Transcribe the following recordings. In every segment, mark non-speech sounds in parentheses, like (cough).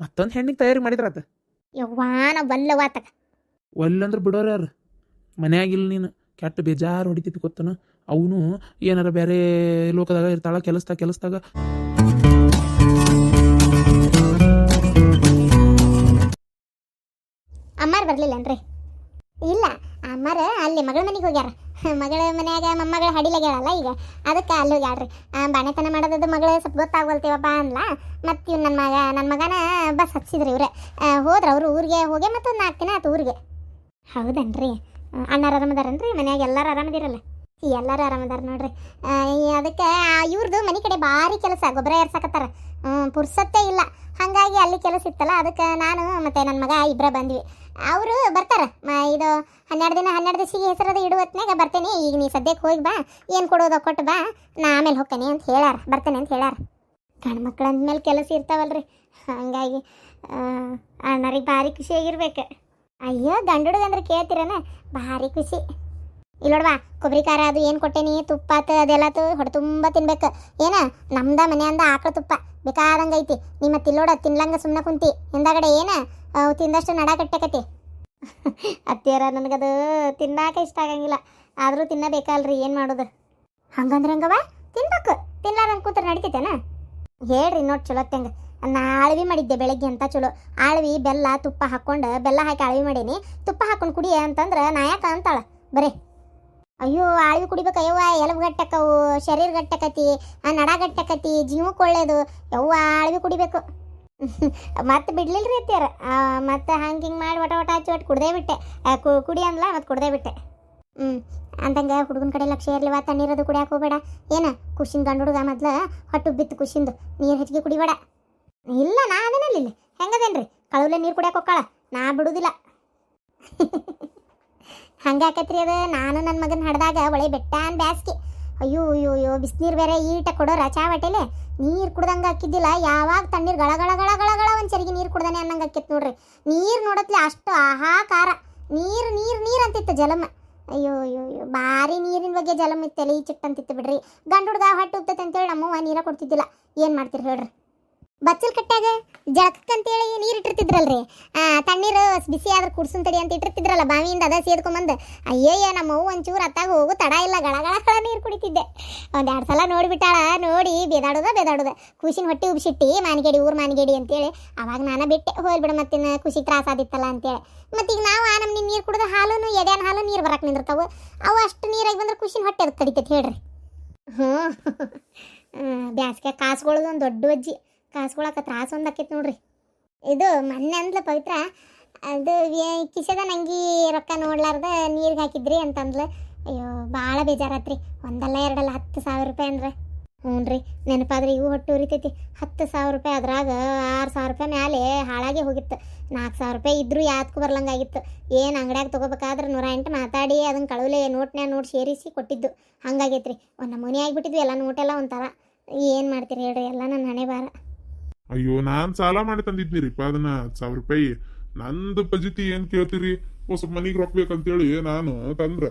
ಮತ್ತೊಂದು ಹೆಣ್ಣಿಗೆ ತಯಾರಿ ಮಾಡಿದ್ರ ಅದ. ನಾ ಬಲ್ಲವಾತಕ ಒಲ್ಲಂದ್ರೆ ಬಿಡೋರು ಯಾರು? ಮನ್ಯಾಗಿಲ್ಲ ನೀನು ಕೆಟ್ಟ ಬೇಜಾರು ಹೊಡಿತೈತಿ ಗೊತ್ತನ? ಅವನು ಏನಾರ ಬೇರೆ ಲೋಕದಾಗ ಇರ್ತಾಳ ಕೆಲಸದಾಗ ಕೆಲಸದಾಗ. ಅಮ್ಮಾರ್ ಬರ್ಲಿಲ್ಲನ್ರಿ? ಇಲ್ಲ. ಅಮ್ಮಾರ ಅಲ್ಲಿ ಮಗಳ ಮನೆಗೆ ಹೋಗ್ಯಾರ. (laughs) ಮಗಳ ಮನ್ಯಾಗ ಮೊಮ್ಮಗಳ ಹಡಿಲಾಗ್ಯಾಳಲ್ಲ ಈಗ. ಅದಕ್ಕೆ ಅಲ್ಲಿ ಹೋಗ್ಯಾಳ್ರಿ. ಬಾಣೆತನ ಮಾಡೋದದು ಮಗಳ ಸ್ವಲ್ಪ ಗೊತ್ತಾಗ್ವಲ್ತೀವಪ್ಪ ಅನ್ಲ ಮತ್ತು ಇವ್ ನನ್ನ ಮಗ ನನ್ನ ಮಗನ ಬಸ್ ಹಚ್ಚಿದ್ರಿ ಇವ್ರೆ. ಹೋದ್ರೆ ಅವರು ಊರಿಗೆ ಹೋಗಿ ಮತ್ತು ನಾಲ್ಕು ದಿನ ಆಯ್ತು ಊರಿಗೆ. ಹೌದನ್ರಿ? ಅಣ್ಣಾರು ಆರಾಮದಾರನ್ರಿ? ಮನ್ಯಾಗ ಎಲ್ಲರೂ ಆರಾಮದಿರಲ್ಲ? ಎಲ್ಲರೂ ಆರಾಮದಾರ ನೋಡ್ರಿ. ಅದಕ್ಕೆ ಇವ್ರದ್ದು ಮನೆ ಕಡೆ ಭಾರಿ ಕೆಲಸ, ಗೊಬ್ಬರ ಏರ್ಸಾಕತ್ತಾರ. ಪುರ್ಸತ್ತೇ ಇಲ್ಲ. ಹಾಗಾಗಿ ಅಲ್ಲಿ ಕೆಲಸ ಇತ್ತಲ್ಲ, ಅದಕ್ಕೆ ನಾನು ಮತ್ತೆ ನನ್ನ ಮಗ ಇಬ್ಬರ ಬಂದ್ವಿ. ಅವರು ಬರ್ತಾರೆ. ಇದು ಹನ್ನೆರಡು ದಿನ, ಹನ್ನೆರಡು ದಿವಸಿಗೆ ಹೆಸರದ ಇಡುವತ್ನಾಗ ಬರ್ತೇನೆ. ಈಗ ನೀ ಸದ್ಯಕ್ಕೆ ಹೋಗಿ ಬಾ. ಏನು ಕೊಡೋದು ಕೊಟ್ಟು ಬಾ. ನಾ ಆಮೇಲೆ ಹೋಗ್ತೇನೆ ಅಂತ ಹೇಳಾರ ಬರ್ತೇನೆ ಅಂತ ಹೇಳಾರ ಗಂಡು ಅಂದ್ಮೇಲೆ ಕೆಲಸ ಇರ್ತಾವಲ್ರಿ. ಹಂಗಾಗಿ ಅಣ್ಣರಿಗೆ ಭಾರಿ ಖುಷಿಯಾಗಿರ್ಬೇಕು ಅಯ್ಯೋ, ಗಂಡು ಕೇಳ್ತಿರನ ಕೇಳ್ತೀರನ? ಭಾರಿ ಖುಷಿ. ಇಲ್ಲೋಡ್ವಾ ಕೊಬ್ಬರಿ ಖಾರ ಅದು ಏನು ಕೊಟ್ಟೇನಿ, ತುಪ್ಪ ಆತು ಅದೆಲ್ಲತು ಹೊಡೆ ತುಂಬ ತಿನ್ಬೇಕು. ಏನ, ನಮ್ದ ಮನೆಯಿಂದ ಆಕಳ ತುಪ್ಪ, ಬೇಕಾದಂಗೆ ಐತಿ. ನಿಮ್ಮ ತಿಲ್ಲೋಡ ತಿನ್ಲಂಗ ಸುಮ್ಮನೆ ಕುಂತಿ. ಹಿಂದಾಗಡೆ ಏನ ತಿಂದಷ್ಟು ನಡ ಕಟ್ಟಕತಿ ಅತ್ತಿಯರ ನನಗದು ತಿನ್ನಾಕ ಇಷ್ಟ ಆಗಂಗಿಲ್ಲ. ಆದರೂ ತಿನ್ನಬೇಕಲ್ರಿ, ಏನು ಮಾಡೋದು? ಹಂಗಂದ್ರೆ ಹಂಗವ ತಿನ್ಬೇಕು. ತಿನ್ಲಾರಂಗೆ ಕೂತ್ರೆ ನಡಿತೈತೇನ? ಹೇಳ್ರಿ ನೋಡಿ ಚಲೋ ತೆಂಗ ನಾ ಅಳವಿ ಮಾಡಿದ್ದೆ ಬೆಳಗ್ಗೆ ಅಂತ ಚಲೋ. ಅಳವಿ, ಬೆಲ್ಲ, ತುಪ್ಪ ಹಾಕ್ಕೊಂಡು ಬೆಲ್ಲ ಹಾಕಿ ಅಳವಿ ಮಾಡೀನಿ. ತುಪ್ಪ ಹಾಕೊಂಡು ಕುಡಿಯ ಅಂತಂದ್ರೆ ನಾಯಕ ಅಂತಾಳ? ಬರೇ. ಅಯ್ಯೋ ಆಳ್ವಿ ಕುಡಿಬೇಕು ಅಯ್ಯವ್ವ ಎಲಬು ಗಟ್ಟಕವು, ಶರೀರ ಗಟ್ಟಕತಿ ನಡ ಗಟ್ಟಕತಿ, ಜೀವಕ್ಕೆ ಒಳ್ಳೇದು, ಯವ್ವ ಆಳ್ವಿ ಕುಡಿಬೇಕು. (laughs) ಮತ್ತೆ ಬಿಡ್ಲಿಲ್ಲ ರೀ ಅತ್ತಿಯರ ಮತ್ತೆ ಹಂಗೆ ಹಿಂಗೆ ಮಾಡಿ ಒಟ ಒಟ ಹಚ್ಚಿ ಒಟ್ಟು ಕುಡ್ದೇ ಬಿಟ್ಟೆ. ಕುಡಿ ಅಂದ್ಲ, ಮತ್ತೆ ಕುಡ್ದೇ ಬಿಟ್ಟೆ. ಹ್ಞೂ ಅಂತಂಗೆ ಹುಡುಗನ ಕಡೆ ಲಕ್ಷ ಇರ್ಲಿವ ತಣ್ಣೀರದು ಕುಡಿಯಾಕ ಹೋಗ್ಬೇಡ. ಏನು ಖುಷಿನ ಗಂಡು ಹುಡುಗ ಮೊದ್ಲು ಹೊಟ್ಟು ಬಿತ್ತು ಖುಷಿಂದು ನೀರು ಹೆಚ್ಚಿಗೆ ಕುಡಿಬೇಡ. ಇಲ್ಲ, ನಾ ಅದೇನಲ್ಲಿ ಇಲ್ಲಿ. ಹೆಂಗದೇನ್ರಿ? ಕಳುವಲೆ ನೀರು ಕುಡಿಯಾಕ ಹೋಗ್ಕಾಳ. ನಾ ಬಿಡುದಿಲ್ಲ. (laughs) ಹಂಗಾಕತ್ರಿ ಅದು. ನಾನು ನನ್ನ ಮಗನ ಹಡ್ದಾಗ ಒಳೆ ಬೆಟ್ಟ ಅನ್ ಬ್ಯಾಸ್ಗೆ. ಅಯ್ಯೋ ಅಯ್ಯೋ ಅಯ್ಯೋ, ಬಿಸಿನೀರು ಬೇರೆ ಈಟ ಕೊಡೋರ ಚಾ ಹೊಟ್ಟೆಲೆ. ನೀರು ಕುಡ್ದಂಗೆ ಹಾಕಿದ್ದಿಲ್ಲ. ಯಾವಾಗ ತಣ್ಣೀರು ಗಳ ಗಳ ಗಳ ಗಳ ಗಳ ಒಂದು ಚರಿಗೆ ನೀರು ಕುಡ್ದಾನೆ ಅನ್ನಂಗೆ ಹಾಕಿತ್ತು ನೋಡ್ರಿ. ನೀರು ನೋಡತ್ಲೆ ಅಷ್ಟು ಆಹಾಕಾರ. ನೀರು ನೀರು ನೀರು ಅಂತಿತ್ತು ಜಲಮ. ಅಯ್ಯೋ ಅಯ್ಯೋ ಅಯ್ಯೋ, ಭಾರಿ ನೀರಿನ ಬಗ್ಗೆ ಜಲಮ ಇತ್ತು ಈ ಚಿಟ್ಟಂತಿತ್ತು ಬಿಡ್ರಿ. ಗಂಡು ಹುಡ್ಗ ಹೊಟ್ಟೆ ಉಪ್ತೈತೆ ಅಂತೇಳಿ ನಮ್ಮವ್ವ ನೀರ ಕೊಡ್ತಿದ್ದಿಲ್ಲ. ಏನು ಮಾಡ್ತೀರಿ ಹೇಳ್ರಿ? ಬಚ್ಚಲ್ ಕಟ್ಟಾಗ ಜಳಕಕ್ಕಂತೇಳಿ ನೀರು ಇಟ್ಟಿರ್ತಿದ್ರಲ್ರಿ. ತಣ್ಣೀರು ಬಿಸಿ ಆದ್ರೆ ಕುಡ್ಸನ್ ತಡಿ ಅಂತ ಇಟ್ಟಿರ್ತಿದ್ರಲ್ಲ, ಬಾವಿಯಿಂದ ಅದ ಸೇದ್ಕೊಂಬಂದು, ಅಯ್ಯಯ್ಯ, ನಮ್ಮ ಅವ್ವ ಒಂಚೂರು ಅತ್ತಾಗ ಹೋಗು, ತಡ ಇಲ್ಲ, ಗಳ ಗಳ ನೀರು ಕುಡಿತಿದ್ದೆ. ಒಂದೆರಡು ಸಲ ನೋಡಿಬಿಟ್ಟಾಳ, ನೋಡಿ, ಬೇದಾಡೋದ ಬೇದಾಡೋದ. ಖುಷಿನ ಹೊಟ್ಟೆ ಉಬ್ಸಿಟ್ಟಿ, ಮಾನಿಗೇಡಿ, ಊರ್ ಮಾನಿಗೇಡಿ ಅಂತೇಳಿ, ಅವಾಗ ನಾನು ಬಿಟ್ಟೆ ಹೋಗ್ಬಿಡ ಮತ್ತಿನ ಖುಷಿ ತ್ರಾಸ ಆದಿತ್ತಲ್ಲ ಅಂತೇಳಿ. ಮತ್ತೀಗ ನಾವು ಆ ನಮ್ಮ ನೀರು ಕುಡಿದ ಹಾಲು ಎಡ್ಯಾನ ಹಾಲು ನೀರು ಬರಕ್ಕೆ ನಿಂದಿರ್ತಾವು. ಅವು ಅಷ್ಟು ನೀರಾಗಿ ಬಂದ್ರೆ ಖುಷಿನ ಹೊಟ್ಟೆ ಅದು ಕಡಿತೈತೆ ಹೇಳ್ರಿ. ಹ್ಞೂ ಬ್ಯಾಸ್ಗೆ ಕಾಸುಗಳದು ಒಂದು ದೊಡ್ಡ ಅಜ್ಜಿ. ಕಾಸುಗಳಕ್ಕ ತ್ರಾಸ ಒಂದು ನೋಡ್ರಿ. ಇದು ಮೊನ್ನೆ ಅಂದ್ಲ ಪವಿತ್ರ, ಅದು ಕಿಸೆದ ನಂಗಿ ರೊಕ್ಕ ನೋಡ್ಲಾರ್ದ ನೀರಿಗೆ ಹಾಕಿದ್ರಿ ಅಂತಂದ್ಲು. ಅಯ್ಯೋ ಭಾಳ ಬೇಜಾರಾತ್ರಿ. ಒಂದಲ್ಲ ಎರಡಲ್ಲ ಹತ್ತು ಸಾವಿರ ರೂಪಾಯಿ ಅಂದ್ರೆ. ಹ್ಞೂ ನೆನಪಾದ್ರೆ ಇವು ಹೊಟ್ಟು ಉರಿತೈತಿ. ಹತ್ತು ಸಾವಿರ ರೂಪಾಯಿ ಅದ್ರಾಗ ಆರು ಸಾವಿರ ರೂಪಾಯಿ ಮ್ಯಾಲೆ ಹಾಳಾಗಿ ಹೋಗಿತ್ತು. ನಾಲ್ಕು ಸಾವಿರ ರೂಪಾಯಿ ಇದ್ರೂ ಯಾತ್ಕು ಬರ್ಲಂಗಾಗಿತ್ತು. ಏನು ಅಂಗಡ್ಯಾಗ ತೊಗೋಬೇಕಾದ್ರೆ ನೂರ ಎಂಟು ಮಾತಾಡಿ ಅದನ್ನ ಕಳುವಲೆ ನೋಟ್ನ್ಯಾಗ ನೋಟ್ ಸೇರಿಸಿ ಕೊಟ್ಟಿದ್ದು. ಹಂಗಾಗೈತ್ರಿ. ಒಂದು ನಮೂನಿ ಆಗಿಬಿಟ್ಟಿದ್ವಿ, ಎಲ್ಲ ನೋಟೆಲ್ಲ ಒಂಥರ. ಏನು ಮಾಡ್ತೀರಿ ಹೇಳ್ರಿ, ಎಲ್ಲ ನನ್ನ ಹಣೆ ಬಾರ ಅಯ್ಯೋ ನಾನ್ ಸಾಲ ಮಾಡಿ ತಂದಿದ್ನಿರಿಪ್ಪ ಅದನ್ನ ಸಾವಿರ ರೂಪಾಯಿ. ನಂದು ಪಜಿತಿ ಏನ್ ಕೇಳ್ತೀರಿ? ಓ ಸ್ವಲ್ಪ ಮನಿಗೆ ರೊಕ್ಕ ಬೇಕಂತೇಳಿ ನಾನು ತಂದ್ರ.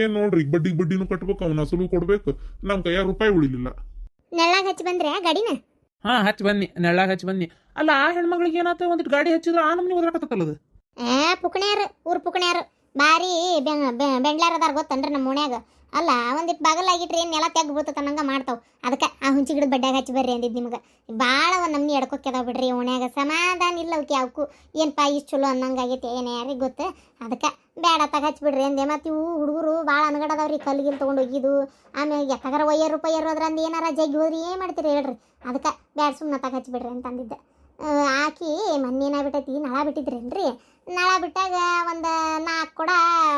ಏನ್ ನೋಡ್ರಿ ಬಡ್ಡಿಗೆ ಬಡ್ಡಿನೂ ಕಟ್ಬೇಕು ಅವ್ನ ಅಸಲು ಕೊಡ್ಬೇಕು. ನಮ್ ಕೈಯಾಗ ರೂಪಾಯಿ ಉಳಿಲಿಲ್ಲ. ನೆಳ್ಳಾಗ ಹಚ್ಚಿ ಬಂದ್ರೆ ಗಾಡಿನ? ಹಾ ಹಚ್ಚಿ ಬನ್ನಿ ನೆಳ್ಳಾಗ ಹಚ್ಚಿ ಬನ್ನಿ. ಅಲ್ಲ ಆ ಹೆಣ್ಮಗಳಿಗೆ ಏನಾಯ್ತು ಒಂದಿಟ್ಟು ಗಾಡಿ ಹಚ್ಚಿದ್ರೆ ಆ ನಮ್ನಿ ಓದ್ರಾಕತ್ತಲ್ಲದು ಏ ಪುಕಣ್ಯಾರು ಊರ್ ಪುಕಣ್ಯಾರು. ಬಾರಿ ಬೆಂಡ್ಲಾರ ಅದಾರ ಗೊತ್ತನ್ರಿ ನಮ್ಮ ಓಣ್ಯಾಗ ಅಲ್ಲ ಒಂದಿಟ್ಟು ಬಾಗಲಾಗಿಟ್ರಿ ನೆಲ ತೆಗ್ ಬೀಳ್ತದ ಅನ್ನಂಗ ಮಾಡ್ತಾವೆ. ಅದಕ್ಕೆ ಆ ಹುಂಚಿ ಗಿಡದ ಬಡ್ಡ್ಯಾಗ ಹಚ್ಚಿ ಬರ್ರಿ ಅಂದಿದ್ದು ನಿಮ್ಗೆ. ಭಾಳ ಒಂದು ನಮ್ನಿ ಎಡ್ಕೊಕ್ಯದಾವ ಬಿಡ್ರಿ ಓಣ್ಯಾಗ. ಸಮಾಧಾನ ಇಲ್ಲ ಅವಕ್ಕೆ ಅವಕ್ಕೂ ಏನಪ್ಪ ಇಷ್ಟು ಚಲೋ ಅನ್ನಂಗಾಗೈತಿ ಏನು ಯಾರಿಗೆ ಗೊತ್ತು? ಅದಕ್ಕೆ ಬೇಡ ತಗ ಹಚ್ಬಿಡ್ರಿ ಅಂದೆ. ಮತ್ತು ಇವು ಹುಡುಗರು ಭಾಳ ಅನ್ಗಡದವ್ರಿ ಕಲ್ಗಿಲ್ ತೊಗೊಂಡು ಹೋಗಿದ್ದು. ಆಮೇಲೆ ಯಾಕಾಗಾರ ಒಯ್ಯರು ಪಯ್ಯರು ಅದ್ರಂದು ಏನಾರ ಜಗ್ಗಿ ಹೋದ್ರಿ ಏನು ಮಾಡ್ತೀರಿ ಹೇಳ್ರಿ. ಅದಕ್ಕೆ ಬ್ಯಾಡ ಸುಮ್ಮನೆ ತಗ ಹಚ್ಬಿಡ್ರಿ ಅಂತ ಅಂದಿದ್ದೆ. ಹಾಕಿ ಆಕಿ ಮೊನ್ನೆ ಏನಾಗ್ಬಿಟ್ಟೈತಿ ನಳ ಬಿಟ್ಟಿದ್ರೇನ್ರಿ? ನಳ ಬಿಟ್ಟಾಗ ಒಂದು ನಾಲ್ಕು ಕೊಡ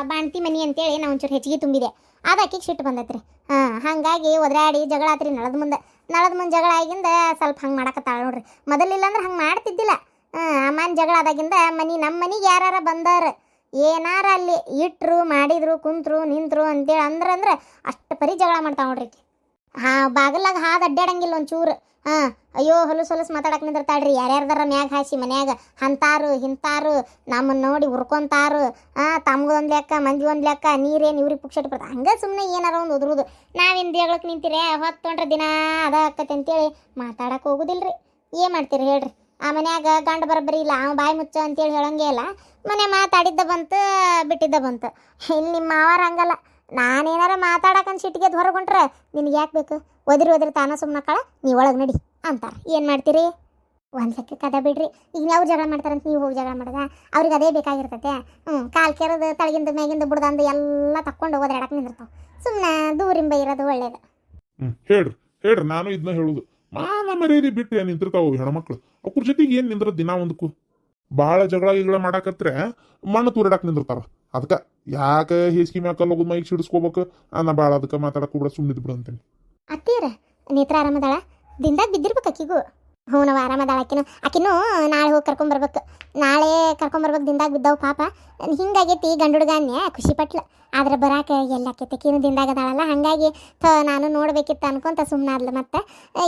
ಬಾಣ್ತಿ ಮನಿ ಅಂತೇಳಿ ನಾ ಒಂಚೂರು ಹೆಚ್ಚಿಗೆ ತುಂಬಿದೆ. ಅದು ಆಕಿಗೆ ಸಿಟ್ಟು ಬಂದೈತ್ರಿ. ಹಾಂ, ಹಾಗಾಗಿ ಒದ್ರಾಡಿ ಜಗಳ ಆತ್ರಿ ನಳದ ಮುಂದೆ. ನಳದ ಮುಂದೆ ಜಗಳ ಆಗಿಂದ ಸ್ವಲ್ಪ ಹಂಗೆ ಮಾಡಕತ್ತಾಳ ನೋಡ್ರಿ. ಮೊದಲಿಲ್ಲ ಅಂದ್ರೆ ಹಂಗೆ ಮಾಡ್ತಿದ್ದಿಲ್ಲ. ಹಾಂ ಅಮ್ಮನ ಜಗಳ ಆದಾಗಿಂದ ಮನೆ ನಮ್ಮ ಮನೆಗೆ ಯಾರು ಬಂದಾರ. ಏನಾರ ಅಲ್ಲಿ ಇಟ್ಟರು ಮಾಡಿದ್ರು, ಕುಂತರು, ನಿಂತರು ಅಂತೇಳಿ ಅಂದ್ರೆ ಅಂದ್ರೆ ಅಷ್ಟು ಪರಿ ಜಗಳ ಮಾಡ್ತಾವ ನೋಡ್ರಿ ಹಾಂ ಹಾ ಬಾಗಲಾಗ ಹಾದು ಅಡ್ಡಾಡಂಗಿಲ್ಲ ಒಂಚೂರು. ಹಾಂ, ಅಯ್ಯೋ, ಹೊಲಸು ಹೊಲಸು ಮಾತಾಡಕ್ ನಿಂದಿರ್ತಾಳ್ರಿ. ಯಾರ್ಯಾರ್ದಾರ ಮ್ಯಾಗ ಹಾಸಿ ಮನ್ಯಾಗ ಅಂತಾರು ಹಿಂತಾರು ನಮ್ಮನ್ನ ನೋಡಿ ಹುರ್ಕೊಂತಾರು. ಆ ತಮ್ಗೊಂದು ಲೆಕ್ಕ ಮಂದಿ ಒಂದು ಲೆಕ್ಕ, ನೀರೇನು ಇವ್ರಿಗೆ ಪುಕ್ಷಟ್ ಬರ್ತದೆ ಹಂಗೆ ಸುಮ್ಮನೆ ಏನಾರ ಒಂದು ಉದುರುದು. ನಾವೇನು ದೇಗಳಕ್ಕೆ ನಿಂತಿರೇ ಹೊತ್ತೊಂಡ್ರೆ ದಿನ ಅದ ಆಕತ್ತೆ ಅಂತೇಳಿ ಮಾತಾಡಕ್ಕೆ ಹೋಗುದಿಲ್ರಿ. ಏನು ಮಾಡ್ತೀರಿ ಹೇಳ್ರಿ? ಆ ಮನ್ಯಾಗ ಗಂಡ ಬರಬರಿ ಇಲ್ಲ, ಅವ ಬಾಯಿ ಮುಚ್ಚ ಅಂತೇಳಿ ಹೇಳಂಗೆ ಇಲ್ಲ. ಮನೆ ಮಾತಾಡಿದ್ದ ಬಂತು, ಬಿಟ್ಟಿದ್ದ ಬಂತು. ಇಲ್ಲಿ ನಿಮ್ಮ ಮಾವಾರ ಹಂಗಲ್ಲ. ನಾನೇನಾರ ಮಾತಾಡಕನ್ ಸಿಟ್ಟಿಗೆ ಹೊರಗೊಂಡ್ರೆ ನಿನಗೆ ಯಾಕೆ ಬೇಕು? ಒದ್ರಿ ಒದ್ರಿ ತಾನ ಕಳೆ ನೀವು ಒಳಗೆ ನಡಿ ಅಂತಾರೆ. ಏನು ಮಾಡ್ತೀರಿ? ಒಂದು ಲೆಕ್ಕ ಕದ ಬಿಡ್ರಿ. ಈಗ ಅವ್ರು ಜಗಳ ಮಾಡ್ತಾರಂತ ನೀವು ಹೋಗಿ ಜಗಳ ಮಾಡೋದ? ಅವ್ರಿಗೆ ಅದೇ ಬೇಕಾಗಿರ್ತೈತೆ. ಹ್ಞೂ ಕಾಲು ಕೆರೆದು, ತಳಗಿಂದ ಮ್ಯಾಗಿಂದ ಬುಡ್ದಂದು ಎಲ್ಲ ತಕ್ಕೊಂಡು ಓದಾಡಕ್ಕೆ ನಿಂದಿರ್ತಾವೆ. ಸುಮ್ಮನೆ ದೂರಿಂದ ಇರೋದು ಒಳ್ಳೇದು. ಹ್ಞೂ ಹೇಳ್ರಿ ಹೇಳ್ರಿ, ನಾನು ಇದನ್ನ ಹೇಳುದು. ಮಾನ ಮರ್ಯಾದೆ ಬಿಟ್ಟು ನಿಂತಿರ್ತಾವ ಹೆಣ್ಮಕ್ಳು? ಅವ್ರ ಜೊತೆಗೆ ಏನು ನಿಂದ್ರ ದಿನ ಒಂದಕ್ಕೂ ಭಾಳ ಜಗಳ ಗಿಗಳ ಮಾಡಾಕತ್ರೆ ಮಣ್ಣು ತೂರಾಡಕ್ ನಿಂದಿರ್ತಾರ. ಅದಕ್ಕ ಯಾಕೆ ಹೇಸಿಗೆ ಮ್ಯಾಕಲ್ ಲಗು ಮೈಕ್ ಸಿಡಿಸ್ಕೋಬೇಕು? ಅನ್ನ ಭಾಳ ಅದಕ್ಕೆ ಮಾತಾಡಕ್ಕೆ ಕೂಡ ಸುಮ್ಮನಿದ್ ಬಿಡು ಅಂತೇಳಿ. ಅತ್ತೀರ ನೇತ್ರ ಆರಾಮದಾಳ? ದಿಂದಾಗ ಬಿದ್ದಿರ್ಬೇಕು ಅಕ್ಕಿಗೂ ಹ್ಞೂ ನಾವು ಆರಾಮದಾಳ ಆಕಿನು ಆಕಿನೂ ನಾಳೆ ಹೋಗಿ ಕರ್ಕೊಂಬರ್ಬೇಕು ನಾಳೆ ಕರ್ಕೊಂಬರ್ಬೇಕು ದಿಂದಾಗ ಬಿದ್ದವು ಪಾಪ. ಹಿಂಗಾಗೈತಿ ಗಂಡುಡ್ಗಾನ್ಯ ಖುಷಿ ಪಟ್ಲ. ಆದ್ರೆ ಬರಾಕ ಎಲ್ಲ ಆಕೈತಿ? ದಿಂದಾಗ ಅದಾಳಲ್ಲ. ಹಾಗಾಗಿ ನಾನು ನೋಡ್ಬೇಕಿತ್ತು ಅನ್ಕೊಂತ ಸುಮ್ಮನಾದ್ಲು ಮತ್ತೆ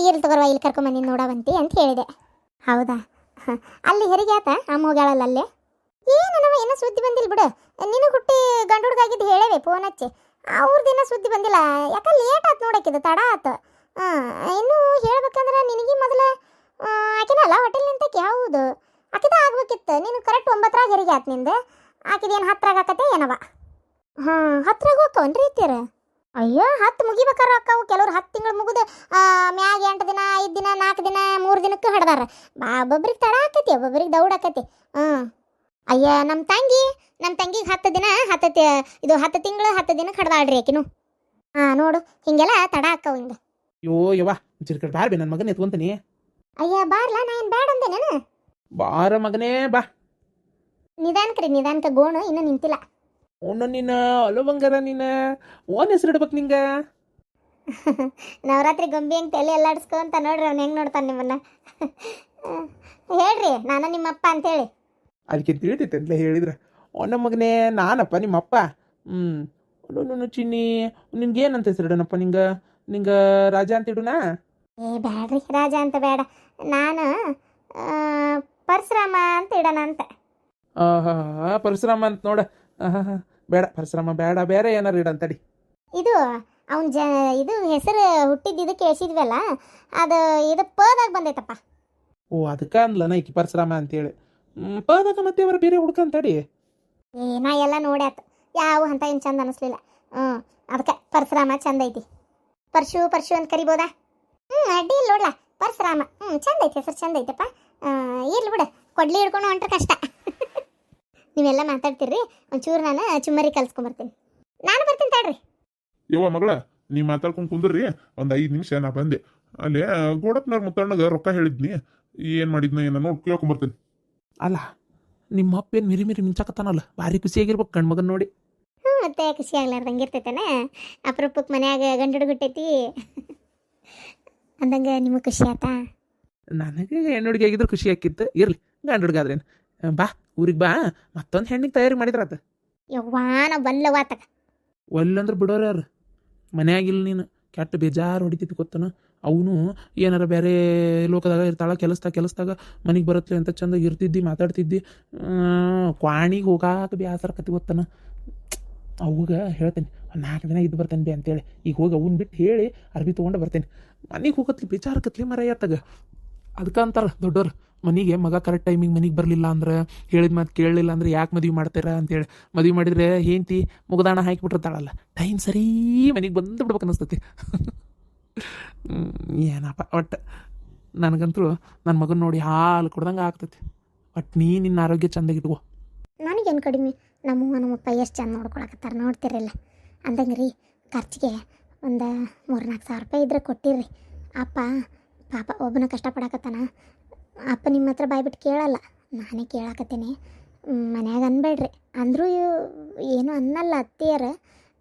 ಇರ್ಲಿ ತಗೋರ್ವ, ಇಲ್ಲಿ ಕರ್ಕೊಂಬಂದಿ ನೋಡವಂತಿ ಅಂತ ಹೇಳಿದೆ. ಹೌದಾ? ಅಲ್ಲಿ ಹೆರಿಗೆ ಆತ ಅಮ್ಮ ಹೋಗ್ಯಾಳಲ್ಲ ಅಲ್ಲೇ? ಏನನವ ಏನೋ ಸುದ್ದಿ ಬಂದಿಲ್ಲ ಬಿಡು. ನೀನು ಹುಟ್ಟಿ ಗಂಡು ಹುಡುಗಾಗಿದ್ದು ಹೇಳೇವೆ ಫೋನ್ ಹಚ್ಚಿ. ಅವ್ರದ್ದೇನೋ ಸುದ್ದಿ ಬಂದಿಲ್ಲ. ಯಾಕೆ ಲೇಟ್ ಆತು ನೋಡಕ್ಕಿದು ತಡ ಆತು. ಹಾಂ ಇನ್ನು ಹೇಳ್ಬೇಕಂದ್ರೆ ನಿನಗೆ ಮೊದಲ ಆಕಿನಲ್ಲ ಹೋಟೆಲ್ ನಿಂತಕ್ಕೆ ಹೌದು ಆಕಿದ ಆಗ್ಬೇಕಿತ್ತು. ನೀನು ಕರೆಕ್ಟ್ ಒಂಬತ್ತರಾಗ ಹೆರಿಗೆ ಆತು ನಿಂದು ಆಕಿದೇನು ಹತ್ತರಾಗ ಆಕತೆ ಏನವ? ಹಾಂ ಹತ್ತರಾಗ ಹೋಕ್ಕವನ್ರಿ ರೀತಿಯರ ಅಯ್ಯೋ, ಹತ್ತು ಮುಗಿಬೇಕಾರ ಅಕ್ಕವು ಕೆಲವ್ರು ಹತ್ತು ತಿಂಗಳು ಮುಗಿದು. ಮ್ಯಾಗ ಎಂಟು ದಿನ, ಐದು ದಿನ ನಾಲ್ಕು ದಿನ, ಮೂರು ದಿನಕ್ಕೆ ಹಡ್ದಾರ. ಬಾ, ಒಬ್ಬೊಬ್ರಿಗೆ ತಡ ಆಕತಿ, ಒಬ್ಬೊಬ್ರಿಗೆ ದೌಡ್ ಆಕತಿ. ಹ್ಞೂ ಅಯ್ಯ ನಮ್ಮ ತಂಗಿ ನಮ್ಮ ತಂಗಿಗೆ ಹತ್ತು ದಿನ ಹತ್ತು ಇದು ಹತ್ತು ತಿಂಗಳು ಹತ್ತು ದಿನ ಕಡ್ದಾಳ್ರಿ ಆಕಿನು. ಹಾಂ ನೋಡು ಹಿಂಗೆಲ್ಲ ತಡ ಅಕ್ಕವ ಹಿಂಗೆ. ಅಯ್ಯೋ ಯವ್ವ ಚಿರ್ಕಟ್ ಬಾರ್ ಬೇ ನನ್ನ ಮಗನ ಎತ್ಕೊಂತೀನಿ. ಅಯ್ಯ ಬಾರ್ಲಾ ನಾ ಏನು ಬೇಡ ಅಂದೇನೇನು ಬಾರ ಮಗನೇ ಬಾ. ನಿಧಾನಕ್ರಿ ನಿಧಾನಕ ಗೋಣು ಇನ್ನೂ ನಿಂತಿಲ್ಲ. ಅವನು ನೀನು ಅಲೋ ಬಂಗಾರ ನೀನು ಓನ್ ಹೆಸರು ಇಡ್ಬೇಕು ನಿಂಗೆ? ನವರಾತ್ರಿ ಗೊಂಬಿ ಅಂತ ತಲೆ ಎಲ್ಲಾಡಿಸ್ಕೊಂತ ನೋಡ್ರಿ ಅವ್ನು ಹೆಂಗೆ ನೋಡ್ತಾನೆ ನಿಮ್ಮನ್ನ. ಹೇಳ್ರಿ ನಾನು ನಿಮ್ಮಪ್ಪ ಅಂತೇಳಿ ಅದಕ್ಕೆ ತಿಳಿತೈತೆ ಹೇಳಿದ್ರೆ ಅವನ ಮಗನೇ ನಾನಪ್ಪ ನಿಮ್ಮಪ್ಪ. ಹ್ಞೂ ನು ಚಿನ್ನಿ ನಿನ್ಗೆ ಏನಂತ ಹೆಸರು ಇಡೋಣಪ್ಪ ನಿಂಗೆ ನಿಂಗೆ ರಾಜ ಅಂತ ಇಡುನಾ? ಏ ಬೇಡ್ರಿ ರಾಜ ಅಂತ ಬೇಡ. ನಾನು ಪರಶುರಾಮ ಅಂತ ಇಡೋಣ ಅಂತ ಪರಶುರಾಮ ಅಂತ ನೋಡ. ಬೇಡ ಪರಶುರಾಮ ಬೇಡ ಬೇರೆ ಏನಾರು ಇಡಂತಡಿ ಇದು ಅವ್ನ ಜ ಇದು ಹೆಸರು ಹುಟ್ಟಿದ್ದು ಇದಕ್ಕೆ ಕೇಳಿಸಿದ್ವಲ್ಲ ಅದು ಇದು ಪದಾಗ ಬಂದೈತಪ್ಪ. ಓ ಅದಕ್ಕೆ ಅಂದ್ಲನ ಈಕಿ ಪರಶುರಾಮ ಅಂತೇಳಿ ಪದಾಗ ಮತ್ತೆ ಅವರ ಬೇರೆ ಹುಡ್ಕಂತಡಿ ಏ ನಾ ಎಲ್ಲ ನೋಡ್ಯಾತ ಯಾವ ಅಂತ ಏನು ಚಂದ ಅನಿಸ್ಲಿಲ್ಲ. ಹ್ಞೂ ಅದಕ್ಕೆ ಪರಶುರಾಮ ಚಂದ ಐತಿ. ಪರಶು ಪರಶು ಅಂತ ಕರಿಬೋದಾ? ಹ್ಞೂ ಅಡ್ಡಿ ಇಲ್ಲ ನೋಡ್ಲ. ಪರಶುರಾಮ. ಹ್ಞೂ ಚಂದ ಐತಿ ಹೆಸರು ಚಂದ ಐತಪ್ಪ. ಇರ್ಲಿ ಬಿಡು. ಕೊಡ್ಲಿ ಹಿಡ್ಕೊಂಡು ಹೊಂಟ್ರೆ ಕಷ್ಟ. (laughs) ನೀವೆಲ್ಲ ಮಾತಾಡ್ತೀರಿ ಒಂಚೂರು ನಾನು ಚುಮ್ಮರಿ ಕಲ್ಸ್ಕೊಂಬರ್ತೀನಿ. ನಾನು ಬರ್ತೀನಿ ತಡ್ರಿ. ಯವ್ವ ಮಗಳ ನೀ ಮಾತಾಡ್ಕೊಂಡು ಕುಂದ್ರಿ. ಒಂದ್ ಐದು ನಿಮಿಷ ನಾ ಬಂದೆ. ಅಲ್ಲೇ ಗೋಡಪ್ಪನವ್ರ ಮುತ್ತಣ್ಣಗ ರೊಕ್ಕ ಹೇಳಿದ್ನಿ. ಏನು ಮಾಡಿದ್ನ ಏನ ನೋಡಿ ಕೇಳ್ಕೊಂಬರ್ತೇನೆ. ಅಲ್ಲ ನಿಮ್ಮ ಅಪ್ಪ ಏನು ಮಿರಿ ಮಿರಿ ಮಿಂಚಾಕತ್ತಾನಲ್ಲ? ಭಾರಿ ಖುಷಿಯಾಗಿರ್ಬೇಕು ಗಂಡು ಮಗನ ನೋಡಿ. ಹ್ಞೂ ಮತ್ತೆ ಖುಷಿ ಆಗ್ಲಾರ್ದಂಗೆ ಇರ್ತೈತಾನೆ. ಅಪರೂಪಕ್ಕೆ ಮನ್ಯಾಗ ಗಂಡು ಹುಡುಗಿಟ್ಟೈತಿ ಅಂದಂಗೆ ನಿಮಗೆ ಖುಷಿ ಆತಾ? ನನಗೆ ಹೆಣ್ಣು ಹುಡುಗಿ ಆಗಿದ್ರೆ ಖುಷಿ ಆಕಿತ್ತು ಇರಲಿ ಗಂಡು ಹುಡುಗ ಆದ್ರೇನು. ಬಾ ಊರಿಗೆ ಬಾ. ಮತ್ತೊಂದು ಹೆಣ್ಣಿಗೆ ತಯಾರಿ ಮಾಡಿದ್ರಾತ ಯವ್ವಾ ಬಲ್ಲ ಬಲ್ಲವಾತಕ ಒಲ್ಲಂದ್ರೆ ಬಿಡೋರು ಯಾರು? ಮನ್ಯಾಗಿಲ್ಲ ನೀನು. ಕೆಟ್ಟ ಬೇಜಾರು ಹೊಡಿತೈತಿ ಗೊತ್ತನ? ಅವನು ಏನಾರ ಬೇರೆ ಲೋಕದಾಗ ಇರ್ತಾಳ, ಕೆಲಸದಾಗ ಕೆಲಸದಾಗ ಮನೆಗೆ ಬರುತ್ತೆ ಅಂತ ಚಂದಾಗಿ ಇರ್ತಿದ್ದಿ, ಮಾತಾಡ್ತಿದ್ದಿ ಕ್ವಾಣಿಗೆ ಹೋಗಾಕ ಬ್ಯಾಸರ ಕತಿ ಗೊತ್ತನ? ಅವಾಗ ಹೇಳ್ತೇನೆ ನಾಲ್ಕು ದಿನ ಇದ್ದು ಬರ್ತೇನೆ ಬಿ ಅಂತೇಳಿ. ಈಗ ಹೋಗಿ ಅವ್ನ ಬಿಟ್ಟು ಹೇಳಿ ಅರ್ಬಿ ತೊಗೊಂಡು ಬರ್ತೇನೆ. ಮನೆಗೆ ಹೋಗತ್ಲಿ ಬಿಚಾರಕತ್ಲಿ ಮರ ಯಾತಾಗ ಅದಕ್ಕೆ ಅಂತಾರ ದೊಡ್ಡೋರು, ಮನೆಗೆ ಮಗ ಕರೆಕ್ಟ್ ಟೈಮಿಗೆ ಮನೆಗೆ ಬರಲಿಲ್ಲ ಅಂದ್ರೆ, ಹೇಳಿದ ಮಾತು ಕೇಳಲಿಲ್ಲ ಅಂದ್ರೆ ಯಾಕೆ ಮದುವೆ ಮಾಡ್ತೀರಾ ಅಂತೇಳಿ. ಮದುವೆ ಮಾಡಿದ್ರೆ ಹೇಂತಿ ಮುಗದಾಣ ಹಾಕಿಬಿಟ್ಟಿರ್ತಾಳಲ್ಲ ಟೈಮ್ ಸರಿ ಮನೆಗೆ ಬಂದು ಬಿಡ್ಬೇಕು (laughs) ಏನಪ್ಪ, ಒಟ್ಟು ನನಗಂತೂ ನನ್ನ ಮಗನ ನೋಡಿ ಹಾಲು ಕುಡ್ದಂಗೆ ಆಗ್ತೈತಿ. ಬಟ್ ನೀ ನಿನ್ನ ಆರೋಗ್ಯ ಚಂದಾಗಿ ಇಟ್ಕೋ. ನನಗೇನು ಕಡಿಮೆ? ನಮ್ಮ ನಮ್ಮಪ್ಪ ಎಷ್ಟು ಚೆಂದ ನೋಡ್ಕೊಳಕತ್ತಾರ ನೋಡ್ತಿರಲ್ಲ ಅಂದಂಗೆ ರೀ ಖರ್ಚಿಗೆ ಒಂದು ಮೂರ್ನಾಲ್ಕು ಸಾವಿರ ರೂಪಾಯಿ ಇದ್ರೆ ಕೊಟ್ಟಿರ್ರಿ. ಅಪ್ಪ, ಪಾಪ ಒಬ್ಬನ ಕಷ್ಟಪಡಕತ್ತಾನ. ಅಪ್ಪ ನಿಮ್ಮ ಹತ್ರ ಬಾಯ್ಬಿಟ್ಟು ಕೇಳಲ್ಲ. ನಾನೇ ಕೇಳಾಕತ್ತೀನಿ. ಮನ್ಯಾಗ ಅನ್ಬೇಡ್ರಿ. ಅಂದರೂ ಏನು ಅನ್ನಲ್ಲ ಅತ್ತಿಯರ.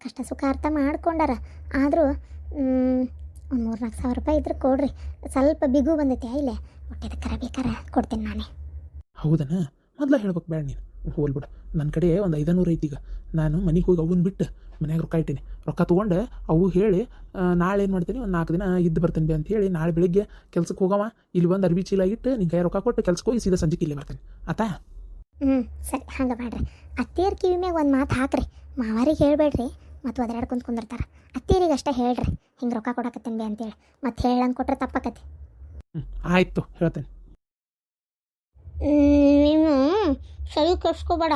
ಕಷ್ಟ ಸುಖ ಅರ್ಥ ಮಾಡ್ಕೊಂಡಾರ. ಆದರೂ ಒಂದು ಮೂರು ನಾಲ್ಕು ಸಾವಿರ ರೂಪಾಯಿ ಇದ್ರೆ ಕೊಡ್ರಿ. ಸ್ವಲ್ಪ ಬಿಗು ಬಂದೈತೆ ಇಲ್ಲೇ ಹೊಟ್ಟೆದ ಕರ ಬೇಕಾರ? ಕೊಡ್ತೀನಿ ನಾನೇ. ಹೌದನ? ಮೊದಲ ಹೇಳ್ಬೇಕು ಬೇಡ ನೀನು. ಹೋಲ್ಬಿಡು ನನ್ನ ಕಡೆ ಒಂದು ಐದನೂರು ಐತಿ ಈಗ. ನಾನು ಮನೆಗೆ ಹೋಗಿ ಅವನ್ನ ಬಿಟ್ಟು ಮನೆಯಾಗ ರೊಕ್ಕ ಇಟ್ಟೀನಿ. ರೊಕ್ಕ ತೊಗೊಂಡು ಅವು ಹೇಳಿ ನಾಳೆ ಏನು ಮಾಡ್ತೀನಿ? ಒಂದು ನಾಲ್ಕು ದಿನ ಇದ್ದು ಬರ್ತೀನಿ ಬಿ ಅಂತ ಹೇಳಿ ನಾಳೆ ಬೆಳಿಗ್ಗೆ ಕೆಲ್ಸಕ್ಕೆ ಹೋಗವ. ಇಲ್ಲಿ ಬಂದು ಅರ್ಬಿ ಚೀಲ ಇಟ್ಟು ನಿಂಗೆ ಕೈ ರೊಕ್ಕ ಕೊಟ್ಟು ಕೆಲ್ಸಕ್ಕೆ ಹೋಗಿ ಸೀದಾ ಸಂಜೆಗೆ ಇಲ್ಲಿ ಬರ್ತೀನಿ. ಆತಾ? ಹ್ಞೂ ಸರಿ. ಹಂಗೆ ಮಾಡ್ರಿ. ಅತ್ತೇರ್ ಕಿವಿ ಮ್ಯಾಗ ಒಂದು ಮಾತು ಹಾಕ್ರಿ. ಮಾವಾರಿಗೆ ಹೇಳಬೇಡ್ರಿ. ಮತ್ತು ಒದರಾಡ್ಕೊಂತ ಕುಂದಿರ್ತಾರೆ. ಅತ್ತೇರಿಗೆ ಅಷ್ಟೇ ಹೇಳ್ರಿ. ಹಿಂಗೆ ರೊಕ್ಕ ಕೊಡಕತ್ತೀನಿ ಬಿ ಅಂತೇಳಿ. ಮತ್ತೆ ಹೇಳಂಗೆ ಕೊಟ್ರೆ ತಪ್ಪಕತ್ತೆ. ಆಯಿತು ಹೇಳ್ತೇನೆ. ನೀನು ಸರಿ ಕೆಡ್ಸ್ಕೊಬೇಡ.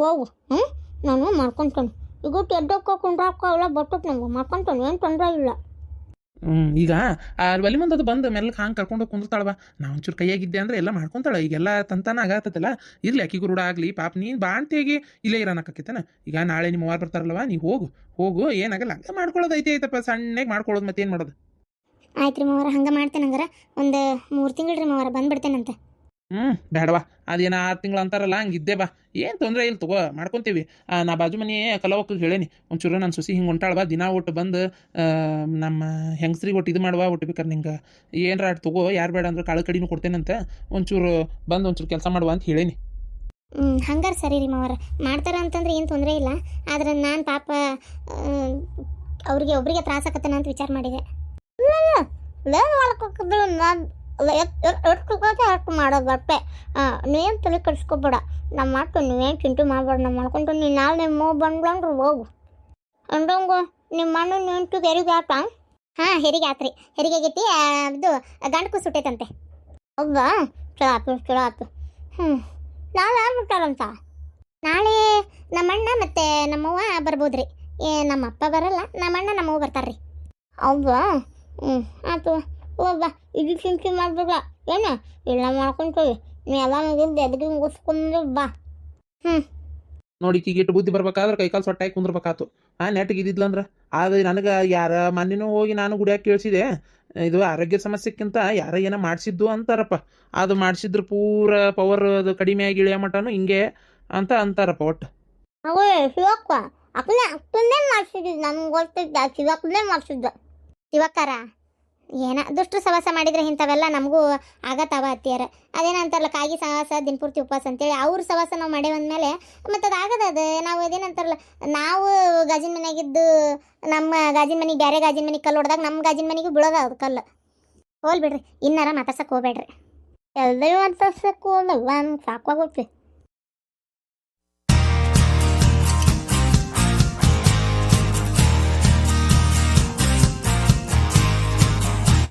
ಹೋಗು. ಹ್ಞೂ ನಾನು ಮಾಡ್ಕೊತಾನೆ. ಈಗ ಎದ್ದಕ್ಕ ಕುಂಡ್ರಾಕ ಅವಲ್ಲ ಬರ್ತಕ್ಕೆ ನಮ್ಗೆ ಮಾಡ್ಕೊತಾನೆ ಏನು ತೊಂದರೆ ಇಲ್ಲ. ಹ್ಞೂ ಈಗ ಆ ಒಲಿ ಮುಂದೆ ಅದು ಬಂದು ಮೆಲ್ಲಗೆ ಹಾಂಗೆ ಕರ್ಕೊಂಡು ಕುಂದಿರ್ತಾಳವ ನಾ ಒಂಚೂರು ಕೈಯಾಗಿದ್ದೆ ಅಂದ್ರೆ ಎಲ್ಲ ಮಾಡ್ಕೊಂತಾಳ. ಈಗೆಲ್ಲ ತಂತಾನ ಆಗತ್ತಲ್ಲ ಇರ್ಲಿ ಅಕ್ಕಿ ಗುರುಡ ಆಗ್ಲಿ. ಪಾಪ ನೀನು ಬಾಣ್ತಿಯಾಗಿ ಇಲ್ಲೇ ಇರೋಣಕ್ಕಾಕೈತೇನ ಈಗ ನಾಳೆ ನಿಮ್ಮ ವಾರ ಬರ್ತಾರಲ್ವ, ನೀ ಹೋಗು. ಹೋಗು, ಏನಾಗಲ್ಲ. ಹಂಗೆ ಮಾಡ್ಕೊಳ್ಳೋದು ಐತೆ ಐತಪ್ಪ. ಸಣ್ಣಗೆ ಮಾಡ್ಕೊಳ್ಳೋದು ಮತ್ತೇನು ಮಾಡೋದು? ಆಯ್ತು ರೀ ಮಾವರ, ಹಂಗೆ ಮಾಡ್ತೇನೆ ಹಂಗಾರ ಒಂದು ಮೂರು ತಿಂಗಳು ರೀ ಮಾವರ, ಬಂದ್ಬಿಡ್ತೇನಂತೆ. ಹ್ಞೂ ಬೇಡವಾ. ಅದೇನು ಆರು ತಿಂಗಳು ಅಂತಾರಲ್ಲ ಹಂಗಿದ್ದೆ ಬಾ. ಏನು ತೊಂದರೆ ಇಲ್ಲ ತಗೋ ಮಾಡ್ಕೊತೀವಿ. ಆ, ನಾ ಬಾಜು ಮನೆ ಕಲವಕ್ಕೆ ಹೇಳೇನಿ. ಒಂಚೂರು ನನ್ನ ಸೊಸಿ ಹಿಂಗೆ ಬಾ ದಿನ ಒಟ್ಟು ಬಂದು ನಮ್ಮ ಹೆಂಗಸ್ರಿಗೆ ಒಟ್ಟು ಇದು ಮಾಡುವ ಒಟ್ಟು ಬೇಕಾರೆ ನಿಂಗೆ. ಏನರ ಅಟ್ ತಗೋ ಯಾರು ಬೇಡ ಅಂದ್ರೆ ಕಾಳು ಕಡಿನೂ ಕೊಡ್ತೇನಂತೆ ಒಂಚೂರು ಬಂದು ಒಂಚೂರು ಕೆಲಸ ಮಾಡುವ ಅಂತ ಹೇಳೇನಿ. ಹ್ಞೂ ಹಂಗಾರೆ ಸರಿ ರೀ ಮಾವರ. ಮಾಡ್ತಾರ ಅಂತಂದ್ರೆ ಏನು ತೊಂದರೆ ಇಲ್ಲ. ಆದ್ರೆ ನಾನು ಪಾಪ ಅವ್ರಿಗೆ ಒಬ್ರಿಗೆ ತ್ರಾಸ ಅಂತ ವಿಚಾರ ಮಾಡಿದೆ. ಅಷ್ಟು ಅಷ್ಟು ಎಷ್ಟು ಎಷ್ಟು ಮಾಡೋದು ಬಟ್ಟೆ ನೀನು ತಲೆ ಕಟ್ಸ್ಕೊಬೇಡ ನಮ್ಮ ಮಾಡ್ತೀನಿ, ನೀವೇನು ಚಿಂತೆ ಮಾಡಬೇಡ ನಾ ಮಾಡ್ಕೊಂತೀನಿ. ನಾಳೆ ನಿಮ್ಮ ಬಂದ್ಲಂದ್ರೆ ಹೋಗು. ಅಂದಂಗು ನಿಮ್ಮ ಮಣ್ಣು ನಿಂತು ಹೆರಿಗೆ ಆತ ಹಾಂ ಹೆರಿಗೆ ಆತ್ರಿ ಹೆರಿಗೆ ಆಗೈತಿ ಅದು ಇದು ಗಂಡು ಸುಟ್ಟೈತಂತೆ. ಒಬ್ಬ ಚಲೋ ಆತು ಚಲೋ ಆತು. ಹ್ಞೂ ನಾಳೆ ಮುಟ್ಟಾರಂತ ನಾಳೆ ನಮ್ಮಣ್ಣ ಮತ್ತು ನಮ್ಮವ್ವ ರೀ ಏ, ನಮ್ಮ ಅಪ್ಪ ಬರಲ್ಲ ನಮ್ಮಣ್ಣ ನಮ್ಮವ್ವ ರೀ ಹೌದಾ ಹ್ಞೂ ಆತು. ಹೋಗ ಇದು ಚಿಂತೆ ಮಾಡ್ಬೇಡ ಏನು? ಎಲ್ಲ ಮಾಡ್ಕೊಂತೀವಿ. ನೀ ಎಲ್ಲ ಮುಗಿದ್ದು ಎದ್ರಿಗೆ ಮುಗಿಸ್ಕೊಂಡು ಬಾ. ಹ್ಞೂ ನೋಡಿ ಈಗಿಟ್ಟು ಬುದ್ಧಿ ಬರ್ಬೇಕಾದ್ರೆ ಕೈಕಾಲು ಸೊಟ್ಟಾಗಿ ಕುಂದ್ರಬೇಕಾತು. ಆ ನೆಟ್ಗೆ ಇದ್ದಿದ್ಲಂದ್ರೆ? ಆಗ ನನಗೆ ಯಾರ ಮನೆನೂ ಹೋಗಿ ನಾನು ಗುಡಿಯಾಗ ಕೇಳಿಸಿದೆ. ಇದು ಆರೋಗ್ಯ ಸಮಸ್ಯೆಕ್ಕಿಂತ ಯಾರ ಏನೋ ಮಾಡಿಸಿದ್ದು ಅಂತಾರಪ್ಪ. ಅದು ಮಾಡಿಸಿದ್ರ ಪೂರ ಪವರ್ ಅದು ಕಡಿಮೆ ಆಗಿ ಇಳಿಯ ಮಟನು ಹಿಂಗೆ ಅಂತ ಅಂತಾರಪ್ಪ ಒಟ್ಟು. ಅವೇ ಶಿವಕ್ಕ ಅಕ್ಕನೇ ಅಕ್ಕನ್ನೇ ಮಾಡಿಸಿದ್ದು ನಮ್ಗೆ ಗೊತ್ತಿದ್ದ ಶಿವಕ್ಕನೇ ಮಾಡಿಸಿದ್ದ. ಶಿವಕ್ಕರ. ಏನ, ದುಷ್ಟು ಸವಾಸ ಮಾಡಿದ್ರೆ ಇಂಥವೆಲ್ಲ ನಮಗೂ ಆಗತ್ತವ ಅತ್ತಿಯರ. ಅದೇನಂತಾರಲ್ಲ, ಕಾಗಿ ಸವಾಸ, ದಿನಪೂರ್ತಿ ಉಪವಾಸ ಅಂತೇಳಿ, ಅವ್ರ ಸವಾಸ ನಾವು ಮಾಡೇವಂದ್ಮೇಲೆ ಮತ್ತು ಅದು ಆಗದ ಅದು. ನಾವು ಅದೇನಂತಾರಲ್ಲ, ನಾವು ಗಾಜಿನ ಮನೆಯಾಗಿದ್ದು ನಮ್ಮ ಗಾಜಿನ ಮನೆಗೆ ಬೇರೆ ಗಾಜಿನ ಮನೆಗೆ ಕಲ್ಲು ಹೊಡೆದಾಗ ನಮ್ಮ ಗಾಜಿನ ಮನೆಗೂ ಬೀಳೋದ ಅದು ಕಲ್ಲು. ಹೋಲ್ ಬಿಡ್ರಿ, ಇನ್ನಾರ ಮಾತಾಡ್ಸಕ್ಕೆ ಹೋಗ್ಬೇಡ್ರಿ. ಎಲ್ಲರೂ ಮಾತಾಡ್ಸಕ್ಕೆ ಹೋಗಲ್ಲ ಸಾಕಾಗುತ್ತೆ